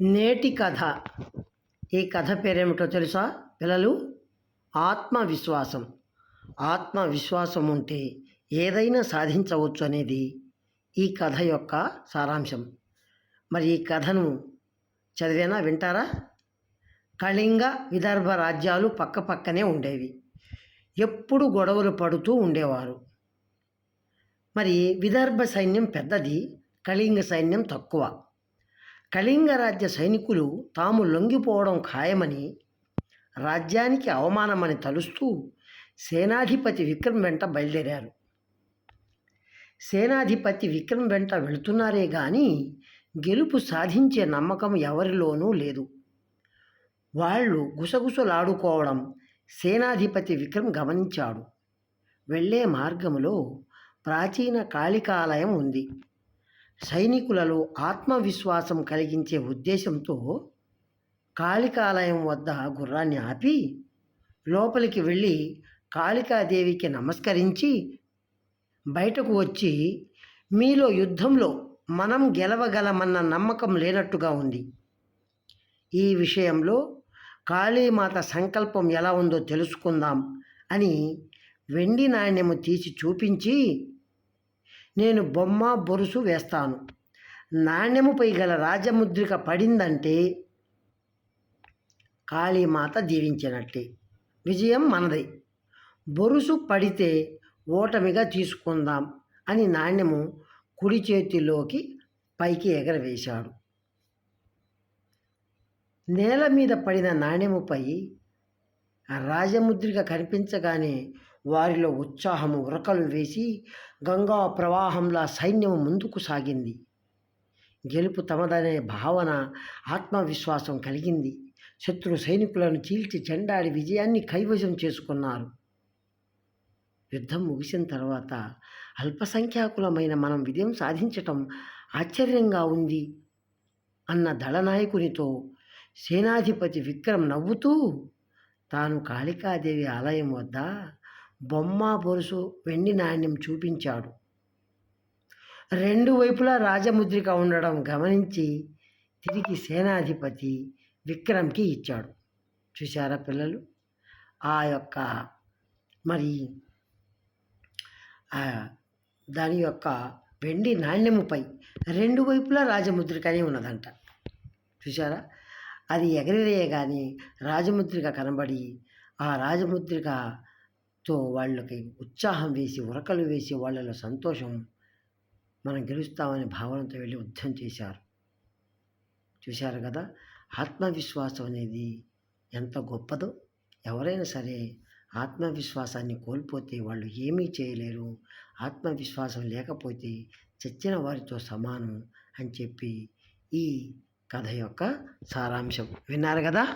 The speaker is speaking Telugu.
నేటి కథ. ఈ కథ పేరేమిటో తెలుసా? పిల్లలు ఆత్మవిశ్వాసం. ఆత్మవిశ్వాసం ఉంటే ఏదైనా సాధించవచ్చు అనేది ఈ కథ యొక్క సారాంశం. మరి ఈ కథను చదివేనా? వింటారా? కళింగ విదర్భ రాజ్యాలు పక్క పక్కనే ఉండేవి. ఎప్పుడు గొడవలు పడుతూ ఉండేవారు. మరి విదర్భ సైన్యం పెద్దది కళింగ సైన్యం తక్కువ. కళింగ రాజ్య సైనికులు తాము లొంగిపోవడం ఖాయమని రాజ్యానికి అవమానమని తలుస్తూ సేనాధిపతి విక్రమ్ వెంట బయలుదేరారు. సేనాధిపతి విక్రమ్ వెంట వెళుతున్నారే గాని గెలుపు సాధించే నమ్మకం ఎవరిలోనూ లేదు. వాళ్ళు గుసగుసలాడుకోవడం సేనాధిపతి విక్రమ్ గమనించాడు. వెళ్ళే మార్గంలో ప్రాచీన కాళికాలయం ఉంది. సైనికులలో ఆత్మవిశ్వాసం కలిగించే ఉద్దేశంతో కాళికాలయం వద్ద గుర్రాన్ని ఆపి లోపలికి వెళ్ళి కాళికాదేవికి నమస్కరించి బయటకు వచ్చి మీలో యుద్ధంలో మనం గెలవగలమన్న నమ్మకం లేనట్టుగా ఉంది. ఈ విషయంలో కాళీమాత సంకల్పం ఎలా ఉందో తెలుసుకుందాం అని వెండి నాణ్యము తీసి చూపించి నేను బొమ్మ బొరుసు వేస్తాను. నాణ్యముపై గల రాజముద్రిక పడిందంటే కాళీమాత దీవించినట్టే. విజయం మనది. బొరుసు పడితే ఓటమిగా తీసుకుందాం అని నాణ్యము కుడి చేతిలోకి పైకి ఎగరవేశాడు. నేల మీద పడిన నాణ్యముపై రాజముద్రిక కనిపించగానే వారిలో ఉత్సాహము ఉరకలు వేసి గంగా ప్రవాహంలా సైన్యము ముందుకు సాగింది. గెలుపు తమదనే భావన ఆత్మవిశ్వాసం కలిగింది. శత్రు సైనికులను చీల్చి చెండాడి విజయాన్ని కైవశం చేసుకున్నారు. యుద్ధం ముగిసిన తర్వాత అల్పసంఖ్యాకులమైన మనం విజయం సాధించటం ఆశ్చర్యంగా ఉంది అన్న దళనాయకునితో సేనాధిపతి విక్రమ్ నవ్వుతూ తాను కాళికాదేవి ఆలయం వద్ద బొమ్మ బొరుసు వెండి నాణ్యం చూపించాడు. రెండు వైపులా రాజముద్రిక ఉండడం గమనించి తిరిగి సేనాధిపతి విక్రమ్కి ఇచ్చాడు. చూశారా పిల్లలు? ఆ యొక్క మరి ఆ దాని యొక్క వెండి నాణ్యముపై రెండు వైపులా రాజముద్రికనే ఉన్నదంట. చూసారా అది ఎగరివేయగానే రాజముద్రిక కనబడి ఆ రాజముద్రికతో వాళ్ళకి ఉత్సాహం వేసి ఉరకలు వేసి వాళ్ళలో సంతోషం మనం గెలుస్తామనే భావనతో వెళ్ళి యుద్ధం చేశారు. చూశారు కదా? ఆత్మవిశ్వాసం అనేది ఎంత గొప్పదో. ఎవరైనా సరే ఆత్మవిశ్వాసాన్ని కోల్పోతే వాళ్ళు ఏమీ చేయలేరు. ఆత్మవిశ్వాసం లేకపోతే చచ్చిన వారితో సమానం అని చెప్పి ఈ కథ యొక్క సారాంశం. విన్నారు కదా?